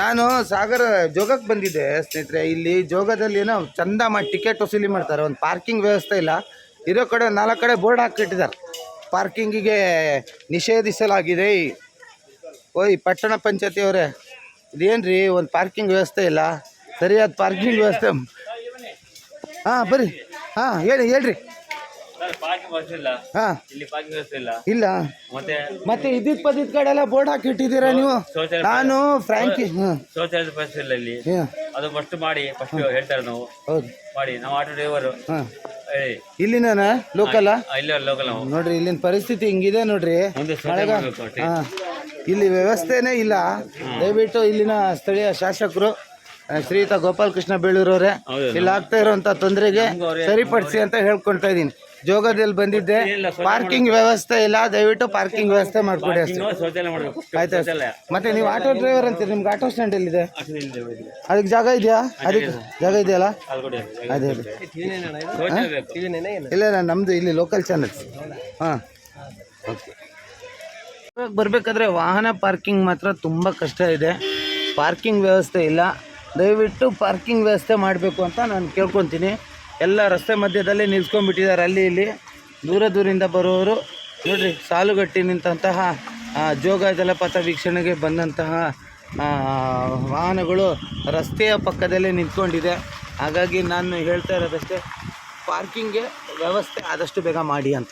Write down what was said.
ನಾನು ಸಾಗರ ಜೋಗಕ್ಕೆ ಬಂದಿದ್ದೆ, ಸ್ನೇಹಿತರೆ. ಇಲ್ಲಿ ಜೋಗದಲ್ಲಿ ಏನೋ ಚಂದ ಮಾಡಿ ಟಿಕೆಟ್ ವಸೂಲಿ ಮಾಡ್ತಾರೆ. ಒಂದು ಪಾರ್ಕಿಂಗ್ ವ್ಯವಸ್ಥೆ ಇಲ್ಲ. ಇರೋ ಕಡೆ ನಾಲ್ಕು ಕಡೆ ಬೋರ್ಡ್ ಹಾಕಿಟ್ಟಿದ್ದಾರೆ ಪಾರ್ಕಿಂಗಿಗೆ ನಿಷೇಧಿಸಲಾಗಿದೆ. ಓಯ್, ಪಟ್ಟಣ ಪಂಚಾಯತಿಯವರೇ ಇದೇನು ರೀ ಒಂದು ಪಾರ್ಕಿಂಗ್ ವ್ಯವಸ್ಥೆ ಇಲ್ಲ. ಸರಿಯಾದ ಪಾರ್ಕಿಂಗ್ ವ್ಯವಸ್ಥೆ. ಹಾಂ ಬರ್ರಿ ಹಾಂ, ಹೇಳಿ, ಹೇಳ್ರಿ. ಹಾಂ. ಇಲ್ಲಿ ಮತ್ತೆ ಮತ್ತೆ ಇದ್ದಿದ್ ಪದಿದ್ ಕಡೆ ಎಲ್ಲ ಬೋರ್ಡ್ ಹಾಕಿಟ್ಟಿದೀರ ನೀವು? ನಾನು ಫ್ರ್ಯಾಂಕಿ ಹಾಂ. ಶೌಚಾಲಯದ ಹಾಂ. ಅದು ಫಸ್ಟ್ ಮಾಡಿ ಫಸ್ಟ್ ಹೇಳ್ತಾರೆ ನಾವು. ಹೌದು. ಮಾಡಿ ನಾವು ಆಟೋ ಡ್ರೈವರ್ ಹೇಳಿ. ಇಲ್ಲಿನ ಲೋಕಲ್ಲ ಇಲ್ಲ ಲೋಕಲ್ ನೋಡ್ರಿ ಇಲ್ಲಿನ ಪರಿಸ್ಥಿತಿ ಹಿಂಗಿದೆ ನೋಡ್ರಿ. ಇಲ್ಲಿ ವ್ಯವಸ್ಥೆನೇ ಇಲ್ಲ. ದಯವಿಟ್ಟು ಇಲ್ಲಿನ ಸ್ಥಳೀಯ ಶಾಸಕರು ಶ್ರೀಯುತ ಗೋಪಾಲಕೃಷ್ಣ ಬೆಳೂರವ್ರೆ ಹೌದು. ಇಲ್ಲಿ ಆಗ್ತಾ ಇರುವಂತ ತೊಂದರೆಗೆ ಸರಿಪಡಿಸಿ ಅಂತ ಹೇಳ್ಕೊಳ್ತಾ ಇದೀನಿ ಜೋಗದಲ್ಲಿ ಬಂದಿದ್ದೆ. ಪಾರ್ಕಿಂಗ್ ವ್ಯವಸ್ಥೆ ಇಲ್ಲ ದಯವಿಟ್ಟು ಪಾರ್ಕಿಂಗ್ ವ್ಯವಸ್ಥೆ ಮಾಡ್ಕೊಡಿ ಅಷ್ಟೇ. ಆಯ್ತು ಶೌಚಾಲಯ. ಮತ್ತೆ ನೀವು ಆಟೋ ಡ್ರೈವರ್ ಅಂತೀರಿ ನಿಮ್ಗೆ ಆಟೋ ಸ್ಟ್ಯಾಂಡ್ ಎಲ್ಲಿದೆ? ಇದೆ. ಅದಕ್ಕೆ ಜಾಗ ಇದೆಯಾ? ಅದಕ್ಕೆ ಜಾಗ ಇದೆಯಲ್ಲ? ಅದು ಇಲ್ಲ ಇಲ್ಲ ನಮ್ಮದು ಇಲ್ಲಿ ಲೋಕಲ್ ಚಾನಲ್ ಹಾಂ. ಓಕೆ. ಇವಾಗ ಬರಬೇಕಾದ್ರೆ ವಾಹನ ಪಾರ್ಕಿಂಗ್ ಮಾತ್ರ ತುಂಬ ಕಷ್ಟ ಇದೆ. ಪಾರ್ಕಿಂಗ್ ವ್ಯವಸ್ಥೆ ಇಲ್ಲ. ದಯವಿಟ್ಟು ಪಾರ್ಕಿಂಗ್ ವ್ಯವಸ್ಥೆ ಮಾಡಬೇಕು ಅಂತ ನಾನು ಕೇಳ್ಕೊತೀನಿ. ಎಲ್ಲ ರಸ್ತೆ ಮಧ್ಯದಲ್ಲಿ ನಿಲ್ಸ್ಕೊಂಡ್ಬಿಟ್ಟಿದ್ದಾರೆ. ಅಲ್ಲಿ ಇಲ್ಲಿ ದೂರ ದೂರಿಂದ ಬರೋರು ನೋಡ್ರಿ, ಸಾಲುಗಟ್ಟಿ ನಿಂತಹ ಜೋಗ ಜಲಪಾತ ವೀಕ್ಷಣೆಗೆ ಬಂದಂತಹ ವಾಹನಗಳು ರಸ್ತೆಯ ಪಕ್ಕದಲ್ಲೇ ನಿಂತ್ಕೊಂಡಿದೆ. ಹಾಗಾಗಿ ನಾನು ಹೇಳ್ತಾ ಇರೋದಷ್ಟೇ, ಪಾರ್ಕಿಂಗ್ಗೆ ವ್ಯವಸ್ಥೆ ಆದಷ್ಟು ಬೇಗ ಮಾಡಿ ಅಂತ.